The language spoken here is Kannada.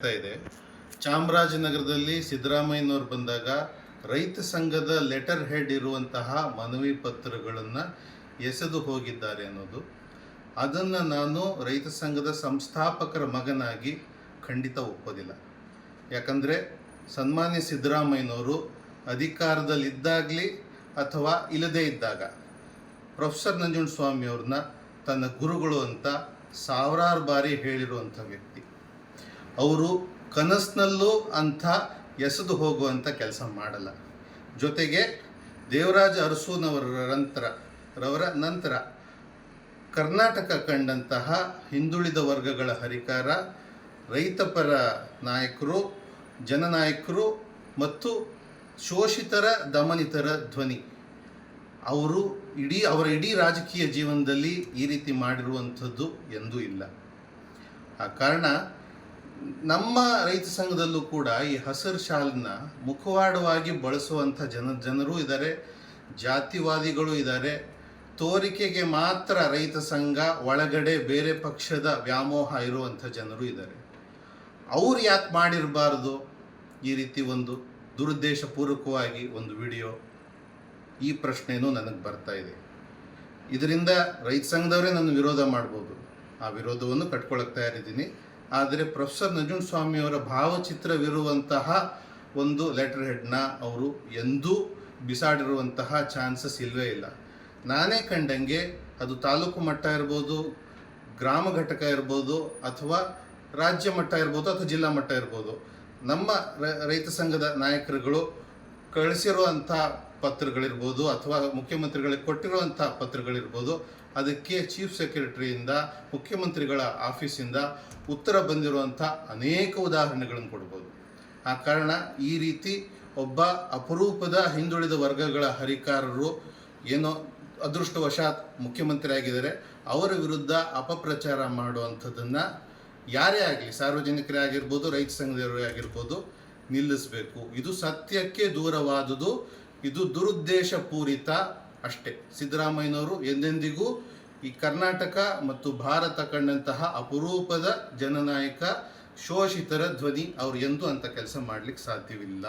ಇದೆ. ಚಾಮರಾಜನಗರದಲ್ಲಿ ಸಿದ್ದರಾಮಯ್ಯನವರು ಬಂದಾಗ ರೈತ ಸಂಘದ ಲೆಟರ್ ಹೆಡ್ ಇರುವಂತಹ ಮನವಿ ಪತ್ರಗಳನ್ನು ಎಸೆದು ಹೋಗಿದ್ದಾರೆ ಅನ್ನೋದು. ಅದನ್ನು ನಾನು ರೈತ ಸಂಘದ ಸಂಸ್ಥಾಪಕರ ಮಗನಾಗಿ ಖಂಡಿತ ಒಪ್ಪೋದಿಲ್ಲ. ಯಾಕಂದರೆ ಸನ್ಮಾನ್ಯ ಸಿದ್ದರಾಮಯ್ಯನವರು ಅಧಿಕಾರದಲ್ಲಿದ್ದಾಗಲಿ ಅಥವಾ ಇಲ್ಲದೇ ಇದ್ದಾಗ ಪ್ರೊಫೆಸರ್ ನಂಜುಂಡಸ್ವಾಮಿ ಅವ್ರನ್ನ ತನ್ನ ಗುರುಗಳು ಅಂತ ಸಾವಿರಾರು ಬಾರಿ ಹೇಳಿರುವಂಥ ವ್ಯಕ್ತಿ. ಅವರು ಕನಸಿನಲ್ಲೂ ಅಂಥ ಎಸೆದು ಹೋಗುವಂಥ ಕೆಲಸ ಮಾಡಲ್ಲ. ಜೊತೆಗೆ ದೇವರಾಜ ಅರಸೂನವರ ನಂತರ ರವರ ನಂತರ ಕರ್ನಾಟಕ ಕಂಡಂತಹ ಹಿಂದುಳಿದ ವರ್ಗಗಳ ಹರಿಕಾರ, ರೈತಪರ ನಾಯಕರು, ಜನನಾಯಕರು ಮತ್ತು ಶೋಷಿತರ ದಮನಿತರ ಧ್ವನಿ. ಅವರು ಇಡೀ, ಅವರ ಇಡೀ ರಾಜಕೀಯ ಜೀವನದಲ್ಲಿ ಈ ರೀತಿ ಮಾಡಿರುವಂಥದ್ದು ಎಂದೂ ಇಲ್ಲ. ಆ ಕಾರಣ ನಮ್ಮ ರೈತ ಸಂಘದಲ್ಲೂ ಕೂಡ ಈ ಹಸಿರು ಶಾಲನ್ನ ಮುಖವಾಡವಾಗಿ ಬಳಸುವಂಥ ಜನ, ಜನರು ಇದ್ದಾರೆ, ಜಾತಿವಾದಿಗಳು ಇದ್ದಾರೆ. ತೋರಿಕೆಗೆ ಮಾತ್ರ ರೈತ ಸಂಘ ಒಳಗಡೆ ಬೇರೆ ಪಕ್ಷದ ವ್ಯಾಮೋಹ ಇರುವಂಥ ಜನರು ಇದ್ದಾರೆ. ಅವ್ರು ಯಾಕೆ ಮಾಡಿರಬಾರ್ದು? ಈ ರೀತಿ ಒಂದು ದುರುದ್ದೇಶಪೂರ್ವಕವಾಗಿ ಒಂದು ವಿಡಿಯೋ ಈ ಪ್ರಶ್ನೆಯೂ ನನಗೆ ಬರ್ತಾ ಇದೆ. ಇದರಿಂದ ರೈತ ಸಂಘದವರೇ ನನ್ನ ವಿರೋಧ ಮಾಡ್ಬೋದು. ಆ ವಿರೋಧವನ್ನು ಕಟ್ಕೊಳ್ಳೋಕೆ ತಯಾರಿದ್ದೀನಿ. ಆದರೆ ಪ್ರೊಫೆಸರ್ ನಂಜುಂಡ ಸ್ವಾಮಿಯವರ ಭಾವಚಿತ್ರವಿರುವಂತಹ ಒಂದು ಲೆಟರ್ ಹೆಡ್ನ ಅವರು ಎಂದೂ ಬಿಸಾಡಿರುವಂತಹ ಚಾನ್ಸಸ್ ಇಲ್ಲವೇ ಇಲ್ಲ. ನಾನೇ ಕಂಡಂಗೆ ಅದು ತಾಲೂಕು ಮಟ್ಟ ಇರ್ಬೋದು, ಗ್ರಾಮ ಘಟಕ ಇರ್ಬೋದು, ಅಥವಾ ರಾಜ್ಯ ಮಟ್ಟ ಇರ್ಬೋದು, ಅಥವಾ ಜಿಲ್ಲಾ ಮಟ್ಟ ಇರ್ಬೋದು. ನಮ್ಮ ರೈತ ಸಂಘದ ನಾಯಕರುಗಳು ಕಳಿಸಿರುವಂಥ ಪತ್ರಗಳಿರ್ಬೋದು ಅಥವಾ ಮುಖ್ಯಮಂತ್ರಿಗಳಿಗೆ ಕೊಟ್ಟಿರುವಂಥ ಪತ್ರಗಳಿರ್ಬೋದು, ಅದಕ್ಕೆ ಚೀಫ್ ಸೆಕ್ರೆಟರಿಯಿಂದ ಮುಖ್ಯಮಂತ್ರಿಗಳ ಆಫೀಸಿಂದ ಉತ್ತರ ಬಂದಿರುವಂಥ ಅನೇಕ ಉದಾಹರಣೆಗಳನ್ನು ಕೊಡ್ಬೋದು. ಆ ಕಾರಣ ಈ ರೀತಿ ಒಬ್ಬ ಅಪರೂಪದ ಹಿಂದುಳಿದ ವರ್ಗಗಳ ಹರಿಕಾರರು ಏನೋ ಅದೃಷ್ಟವಶಾತ್ ಮುಖ್ಯಮಂತ್ರಿ ಆಗಿದ್ದಾರೆ ಅವರ ವಿರುದ್ಧ ಅಪಪ್ರಚಾರ ಮಾಡುವಂಥದ್ದನ್ನು ಯಾರೇ ಆಗಲಿ, ಸಾರ್ವಜನಿಕರೇ ಆಗಿರ್ಬೋದು, ರೈತ ಸಂಘದವರೇ ಆಗಿರ್ಬೋದು ನಿಲ್ಲಿಸಬೇಕು. ಇದು ಸತ್ಯಕ್ಕೆ ದೂರವಾದುದು ಇದು ದುರುದ್ದೇಶ ಪೂರಿತ ಅಷ್ಟೇ. ಸಿದ್ದರಾಮಯ್ಯನವರು ಎಂದೆಂದಿಗೂ ಈ ಕರ್ನಾಟಕ ಮತ್ತು ಭಾರತ ಕಂಡಂತಹ ಅಪರೂಪದ ಜನನಾಯಕ ಶೋಷಿತರ ಧ್ವನಿ ಅವ್ರು ಎಂದು ಅಂತ ಕೆಲಸ ಮಾಡ್ಲಿಕ್ಕೆ ಸಾಧ್ಯವಿಲ್ಲ.